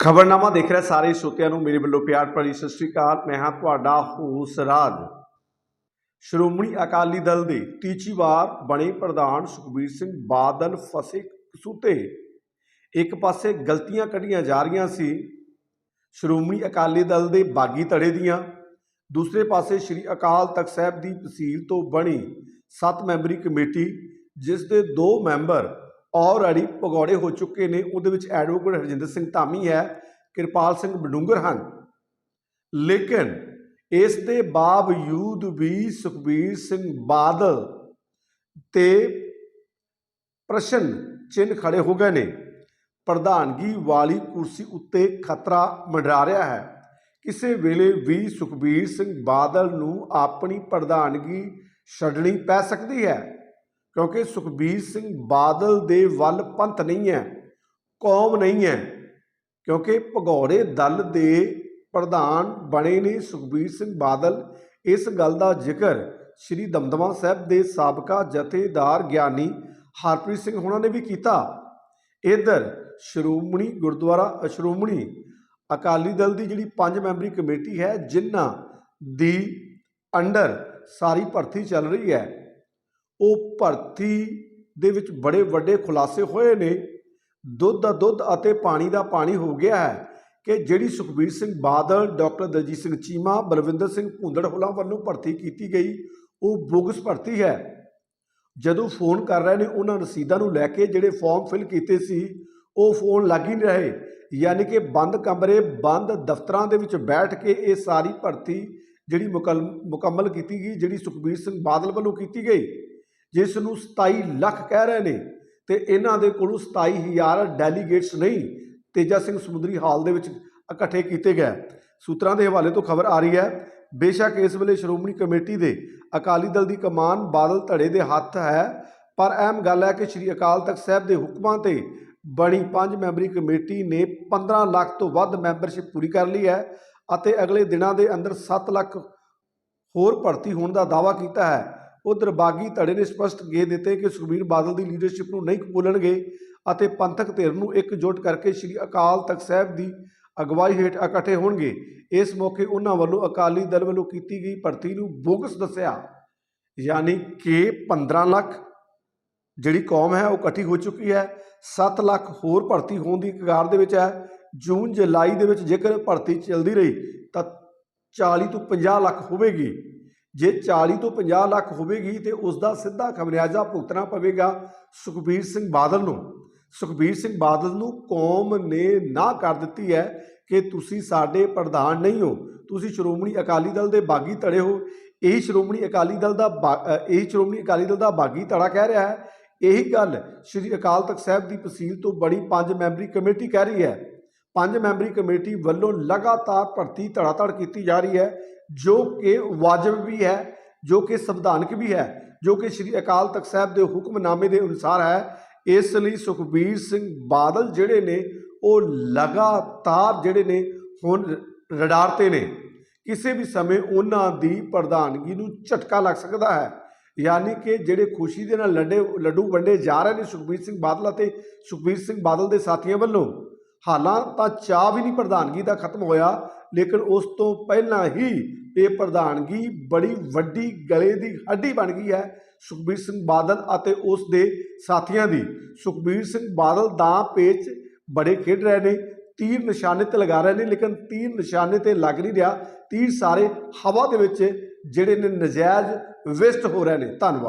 ਖਬਰਨਾਮਾ ਦੇਖ ਰਿਹਾ ਸਾਰੇ ਸਰੋਤਿਆਂ ਨੂੰ, ਮੇਰੇ ਵੱਲੋਂ ਪਿਆਰ ਭਰੀ ਸਤਿ ਸ੍ਰੀ ਅਕਾਲ, ਮੈਂ ਹਾਂ ਤੁਹਾਡਾ ਹੋਸ ਰਾਜ। ਸ਼੍ਰੋਮਣੀ ਅਕਾਲੀ ਦਲ ਦੇ ਤੀਜੀ ਵਾਰ ਬਣੇ ਪ੍ਰਧਾਨ ਸੁਖਬੀਰ ਸਿੰਘ ਬਾਦਲ ਫਸੇ ਕਸੂਤੇ। ਇੱਕ ਪਾਸੇ ਗਲਤੀਆਂ ਕੱਢੀਆਂ ਜਾ ਰਹੀਆਂ ਸੀ ਸ਼੍ਰੋਮਣੀ ਅਕਾਲੀ ਦਲ ਦੇ ਬਾਗੀ ਧੜੇ ਦੀਆਂ, ਦੂਸਰੇ ਪਾਸੇ ਸ੍ਰੀ ਅਕਾਲ ਤਖਤ ਸਾਹਿਬ ਦੀ ਤਹਿਸੀਲ ਤੋਂ ਬਣੀ 7 ਮੈਂਬਰੀ ਕਮੇਟੀ, ਜਿਸ ਦੇ ਦੋ ਮੈਂਬਰ ਆਲਰੇਡੀ ਭਗੌੜੇ ਹੋ ਚੁੱਕੇ ਨੇ, ਉਹਦੇ ਵਿੱਚ ਐਡਵੋਕੇਟ ਹਰਜਿੰਦਰ ਸਿੰਘ ਧਾਮੀ ਹੈ, ਕਿਰਪਾਲ ਸਿੰਘ ਬਡੂੰਗਰ ਹਨ। ਲੇਕਿਨ ਇਸ ਦੇ ਬਾਵਜੂਦ ਵੀ ਸੁਖਬੀਰ ਸਿੰਘ ਬਾਦਲ ਤੇ ਪ੍ਰਸ਼ਨ ਚਿੰਨ੍ਹ ਖੜੇ ਹੋ ਗਏ ਨੇ, ਪ੍ਰਧਾਨਗੀ ਵਾਲੀ ਕੁਰਸੀ ਉੱਤੇ ਖਤਰਾ ਮੰਡਰਾ ਰਿਹਾ ਹੈ। ਕਿਸੇ ਵੇਲੇ ਵੀ ਸੁਖਬੀਰ ਸਿੰਘ ਬਾਦਲ ਨੂੰ ਆਪਣੀ ਪ੍ਰਧਾਨਗੀ ਛੱਡਣੀ ਪੈ ਸਕਦੀ ਹੈ। ਕਿਉਂਕਿ ਸੁਖਬੀਰ ਸਿੰਘ ਬਾਦਲ ਦੇ ਵੱਲ ਪੰਥ ਨਹੀਂ ਹੈ, ਕੌਮ ਨਹੀਂ ਹੈ, ਕਿਉਂਕਿ ਭਗੌੜੇ ਦਲ ਦੇ ਪ੍ਰਧਾਨ ਬਣੇ ਨੇ ਸੁਖਬੀਰ ਸਿੰਘ ਬਾਦਲ। ਇਸ ਗੱਲ ਦਾ ਜ਼ਿਕਰ ਸ੍ਰੀ ਦਮਦਮਾ ਸਾਹਿਬ ਦੇ ਸਾਬਕਾ ਜਥੇਦਾਰ ਗਿਆਨੀ ਹਰਪ੍ਰੀਤ ਸਿੰਘ ਹੋਣਾ ਨੇ ਵੀ ਕੀਤਾ। ਇਧਰ ਸ਼੍ਰੋਮਣੀ ਗੁਰਦੁਆਰਾ ਸ਼੍ਰੋਮਣੀ ਅਕਾਲੀ ਦਲ ਦੀ ਜਿਹੜੀ ਪੰਜ ਮੈਂਬਰੀ ਕਮੇਟੀ ਹੈ, ਜਿਨ੍ਹਾਂ ਦੀ ਅੰਡਰ ਸਾਰੀ ਭਰਤੀ ਚੱਲ ਰਹੀ ਹੈ ਉਹ ਭਰਤੀ ਦੇ ਵਿੱਚ ਬੜੇ ਵੱਡੇ ਖੁਲਾਸੇ ਹੋਏ ਨੇ। ਦੁੱਧ ਦਾ ਦੁੱਧ ਅਤੇ ਪਾਣੀ ਦਾ ਪਾਣੀ ਹੋ ਗਿਆ ਹੈ ਕਿ ਜਿਹੜੀ ਸੁਖਬੀਰ ਸਿੰਘ ਬਾਦਲ, ਡਾਕਟਰ ਦਲਜੀਤ ਸਿੰਘ ਚੀਮਾ, ਬਲਵਿੰਦਰ ਸਿੰਘ ਭੁੰਦੜ ਹੋਲਾਂ ਵੱਲੋਂ ਭਰਤੀ ਕੀਤੀ ਗਈ, ਉਹ ਬੋਗਸ ਭਰਤੀ ਹੈ। ਜਦੋਂ ਫੋਨ ਕਰ ਰਹੇ ਨੇ, ਉਹਨਾਂ ਰਸੀਦਾਂ ਨੂੰ ਲੈ ਕੇ ਜਿਹੜੇ ਫਾਰਮ ਫਿਲ ਕੀਤੇ ਸੀ, ਉਹ ਫੋਨ ਲੱਗ ਹੀ ਨਹੀਂ ਰਹੇ। ਯਾਨੀ ਕਿ ਬੰਦ ਕਮਰੇ, ਬੰਦ ਦਫ਼ਤਰਾਂ ਦੇ ਵਿੱਚ ਬੈਠ ਕੇ ਇਹ ਸਾਰੀ ਭਰਤੀ ਜਿਹੜੀ ਮੁਕਲ- ਮੁਕੰਮਲ ਕੀਤੀ ਗਈ, ਜਿਹੜੀ ਸੁਖਬੀਰ ਸਿੰਘ ਬਾਦਲ ਵੱਲੋਂ ਕੀਤੀ ਗਈ। ਜਿਸ ਨੂੰ 27 ਲੱਖ ਕਹਿ ਰਹੇ ਨੇ ਤੇ ਇਹਨਾਂ ਦੇ ਕੋਲੋਂ 27000 ਡੈਲੀਗੇਟਸ ਨਹੀਂ, ਤੇਜਾ ਸਿੰਘ ਸਮੁੰਦਰੀ ਹਾਲ ਦੇ ਵਿੱਚ ਇਕੱਠੇ ਕੀਤੇ ਗਏ। ਸੂਤਰਾਂ ਦੇ ਹਵਾਲੇ ਤੋਂ ਖਬਰ ਆ ਰਹੀ ਹੈ, ਬੇਸ਼ੱਕ ਇਸ ਵੇਲੇ ਸ਼੍ਰੋਮਣੀ ਕਮੇਟੀ ਦੇ ਅਕਾਲੀ ਦਲ ਦੀ ਕਮਾਨ ਬਾਦਲ ਧੜੇ ਦੇ ਹੱਥ ਹੈ, ਪਰ ਅਹਿਮ ਗੱਲ ਹੈ ਕਿ ਸ੍ਰੀ ਅਕਾਲ ਤਖਤ ਸਾਹਿਬ ਦੇ ਹੁਕਮਾਂ ਤੇ ਬਣੀ ਪੰਜ ਮੈਂਬਰੀ ਕਮੇਟੀ ਨੇ 15 ਲੱਖ ਤੋਂ ਵੱਧ ਮੈਂਬਰਸ਼ਿਪ ਪੂਰੀ ਕਰ ਲਈ ਹੈ ਅਤੇ ਅਗਲੇ ਦਿਨਾਂ ਦੇ ਅੰਦਰ 7 ਲੱਖ ਹੋਰ ਭਰਤੀ ਹੋਣ ਦਾ ਦਾਅਵਾ ਕੀਤਾ ਹੈ। ਉਧਰ ਬਾਗੀ ਧੜੇ ਨੇ ਸਪਸ਼ਟ ਗੇ ਦਿੱਤੇ ਕਿ ਸੁਖਬੀਰ ਬਾਦਲ ਦੀ ਲੀਡਰਸ਼ਿਪ ਨੂੰ ਨਹੀਂ ਕਬੂਲਣਗੇ ਅਤੇ ਪੰਥਕ ਧਿਰ ਨੂੰ ਇਕਜੁੱਟ ਕਰਕੇ ਸ੍ਰੀ ਅਕਾਲ ਤਖਤ ਸਾਹਿਬ ਦੀ ਅਗਵਾਈ ਹੇਠ ਇਕੱਠੇ ਹੋਣਗੇ। ਇਸ ਮੌਕੇ ਉਹਨਾਂ ਵੱਲੋਂ ਅਕਾਲੀ ਦਲ ਵੱਲੋਂ ਕੀਤੀ ਗਈ ਭਰਤੀ ਨੂੰ ਬੋਗਸ ਦੱਸਿਆ। ਯਾਨੀ ਕਿ 15 ਲੱਖ ਜਿਹੜੀ ਕੌਮ ਹੈ ਉਹ ਇਕੱਠੀ ਹੋ ਚੁੱਕੀ ਹੈ 7 ਲੱਖ ਹੋਰ ਭਰਤੀ ਹੋਣ ਦੀ ਕਗਾਰ ਦੇ ਵਿੱਚ ਹੈ। ਜੂਨ, ਜੁਲਾਈ ਦੇ ਵਿੱਚ ਜੇਕਰ ਭਰਤੀ ਚੱਲਦੀ ਰਹੀ ਤਾਂ 40 ਤੋਂ 50 ਲੱਖ ਹੋਵੇਗੀ। ਜੇ 40 ਤੋਂ 50 ਲੱਖ ਹੋਵੇਗੀ ਤੇ ਉਸ ਦਾ ਸਿੱਧਾ ਖਮਰਿਆਜ਼ਾ ਭੁਗਤਣਾ ਪਵੇਗਾ ਸੁਖਬੀਰ ਸਿੰਘ ਬਾਦਲ ਨੂੰ। ਸੁਖਬੀਰ ਸਿੰਘ ਬਾਦਲ ਨੂੰ ਕੌਮ ਨੇ ਨਾ ਕਰ ਦਿੱਤੀ ਹੈ ਕਿ ਤੁਸੀਂ ਸਾਡੇ ਪ੍ਰਧਾਨ ਨਹੀਂ ਹੋ। ਤੁਸੀਂ ਸ਼੍ਰੋਮਣੀ ਅਕਾਲੀ ਦਲ ਦੇ ਬਾਗੀ ਧੜੇ ਹੋ। ਇਹੀ ਸ਼੍ਰੋਮਣੀ ਅਕਾਲੀ ਦਲ ਦਾ ਬਾ- ਸ਼੍ਰੋਮਣੀ ਅਕਾਲੀ ਦਲ ਦਾ ਬਾਗੀ ਧੜਾ ਕਹਿ ਰਿਹਾ ਹੈ। ਇਹੀ ਗੱਲ ਸ਼੍ਰੀ ਅਕਾਲ ਤਖਤ ਸਾਹਿਬ ਦੀ ਤਹਿਸੀਲ ਤੋਂ ਬੜੀ ਪੰਜ ਮੈਂਬਰੀ ਕਮੇਟੀ ਕਹਿ ਰਹੀ ਹੈ। ਪੰਜ ਮੈਂਬਰੀ ਕਮੇਟੀ ਵੱਲੋਂ ਲਗਾਤਾਰ ਭਰਤੀ ਧੜਾਧੜ ਕੀਤੀ ਜਾ ਰਹੀ ਹੈ, ਜੋ ਕਿ ਵਾਜਬ ਵੀ ਹੈ, ਜੋ ਕਿ ਸੰਵਿਧਾਨਕ ਵੀ ਹੈ, ਜੋ ਕਿ ਸ਼੍ਰੀ ਅਕਾਲ ਤਖਤ ਸਾਹਿਬ ਦੇ ਹੁਕਮਨਾਮੇ ਦੇ ਅਨੁਸਾਰ ਹੈ, ਇਸ ਲਈ ਸੁਖਬੀਰ ਸਿੰਘ ਬਾਦਲ ਜਿਹੜੇ ਨੇ, ਉਹ ਲਗਾਤਾਰ ਜਿਹੜੇ ਨੇ, ਹੁਣ ਰਡਾਰ ਤੇ ਨੇ। ਕਿਸੇ ਵੀ ਸਮੇਂ ਉਹਨਾਂ ਦੀ ਪ੍ਰਧਾਨਗੀ ਨੂੰ ਝਟਕਾ ਲੱਗ ਸਕਦਾ ਹੈ। ਯਾਨੀ ਕਿ ਜਿਹੜੇ ਖੁਸ਼ੀ ਦੇ ਨਾਲ ਲੱਡੇ, ਲੱਡੂ ਵੰਡੇ ਜਾ ਰਹੇ ਨੇ ਸੁਖਬੀਰ ਸਿੰਘ ਬਾਦਲ ਅਤੇ ਸੁਖਬੀਰ ਸਿੰਘ ਬਾਦਲ ਦੇ ਸਾਥੀਆਂ ਵੱਲੋਂ। ਹਾਲਾਂ ਤਾਂ ਚਾਹ ਵੀ ਨਹੀਂ ਪ੍ਰਧਾਨਗੀ ਦਾ ਖਤਮ ਹੋਇਆ, ਲੇਕਿਨ ਉਸ ਤੋਂ ਪਹਿਲਾਂ ਹੀ ਇਹ ਪ੍ਰਧਾਨਗੀ ਬੜੀ ਵੱਡੀ ਗਲੇ ਦੀ ਹੱਡੀ ਬਣ ਗਈ ਹੈ ਸੁਖਬੀਰ ਸਿੰਘ ਬਾਦਲ ਅਤੇ ਉਸ ਦੇ ਸਾਥੀਆਂ ਦੀ। ਸੁਖਬੀਰ ਸਿੰਘ ਬਾਦਲ ਦਾ ਪੇਚ ਬੜੇ ਖੇਡ ਰਹੇ ਨੇ, ਤੀਰ ਨਿਸ਼ਾਨੇ ਤੇ ਲਗਾ ਰਹੇ ਨੇ, ਲੇਕਿਨ ਤੀਰ ਨਿਸ਼ਾਨੇ ਤੇ ਲੱਗ ਨਹੀਂ ਰਿਹਾ। ਤੀਰ ਸਾਰੇ ਹਵਾ ਦੇ ਵਿੱਚ ਜਿਹੜੇ ਨੇ ਨਜਾਇਜ਼ ਵੇਸਟ ਹੋ ਰਹੇ ਨੇ। ਧੰਨਵਾਦ।